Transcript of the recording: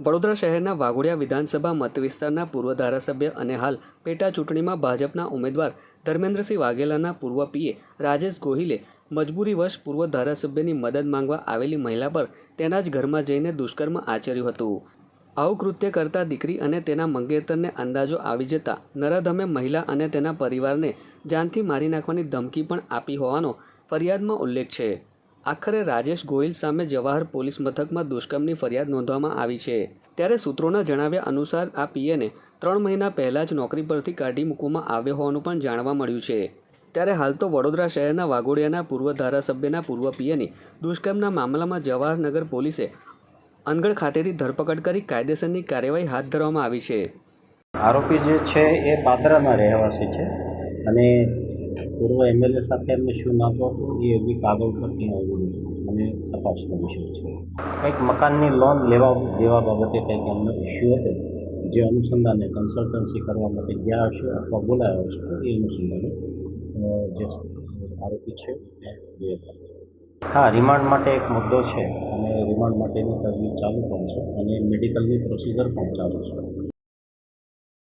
વડોદરા શહેરના વાઘોડિયા વિધાનસભા મતવિસ્તારના પૂર્વ ધારાસભ્ય અને હાલ પેટા ચૂંટણીમાં ભાજપના ઉમેદવાર ધર્મેન્દ્રસિંહ વાઘેલાના પૂર્વ પીએ રાજેશ ગોહિલે મજબૂરીવશ પૂર્વ ધારાસભ્યની મદદ માંગવા આવેલી મહિલા પર તેના જ ઘરમાં જઈને દુષ્કર્મ આચર્યું હતું. આવું કૃત્ય કરતા દીકરી અને તેના મંગેતરને અંદાજો આવી જતા નરાધમે મહિલા અને તેના પરિવારને જાનથી મારી નાખવાની ધમકી પણ આપી હોવાનો ફરિયાદમાં ઉલ્લેખ છે. આખરે રાજેશ ગોહિલ સામે જવાહર પોલીસ મથકમાં દુષ્કર્મની ફરિયાદ નોંધવામાં આવી છે. ત્યારે સૂત્રોના જણાવ્યા અનુસાર આ પીએને ત્રણ મહિના પહેલાં જ નોકરી પરથી કાઢી મૂકવામાં આવ્યો હોવાનું પણ જાણવા મળ્યું છે. ત્યારે હાલ તો વડોદરા શહેરના વાઘોડિયાના પૂર્વ ધારાસભ્યના પૂર્વ પીએની દુષ્કર્મના મામલામાં જવાહરનગર પોલીસે અનગઢ ખાતેથી ધરપકડ કરી કાયદેસરની કાર્યવાહી હાથ ધરવામાં આવી છે. આરોપી જે છે એ પાદરાના રહેવાસી છે અને પૂર્વ એમએલએ સાથે એમને શું નાતો હતો એ હજી કાગળ પર ત્યાં આવ્યું અને તપાસનો વિષય છે. કંઈક મકાનની લોન લેવા દેવા બાબતે કંઈક એમનો ઇસ્યુ હતો, જે અનુસંધાને કન્સલ્ટન્સી કરવા માટે ગયા હશે અથવા બોલાયા હશે એ અનુસંધાને જે આરોપી છે, એ હા રિમાન્ડ માટે એક મુદ્દો છે અને રિમાન્ડ માટેની તજવીજ ચાલુ પણ છે અને મેડિકલની પ્રોસિજર પણ ચાલુ છે.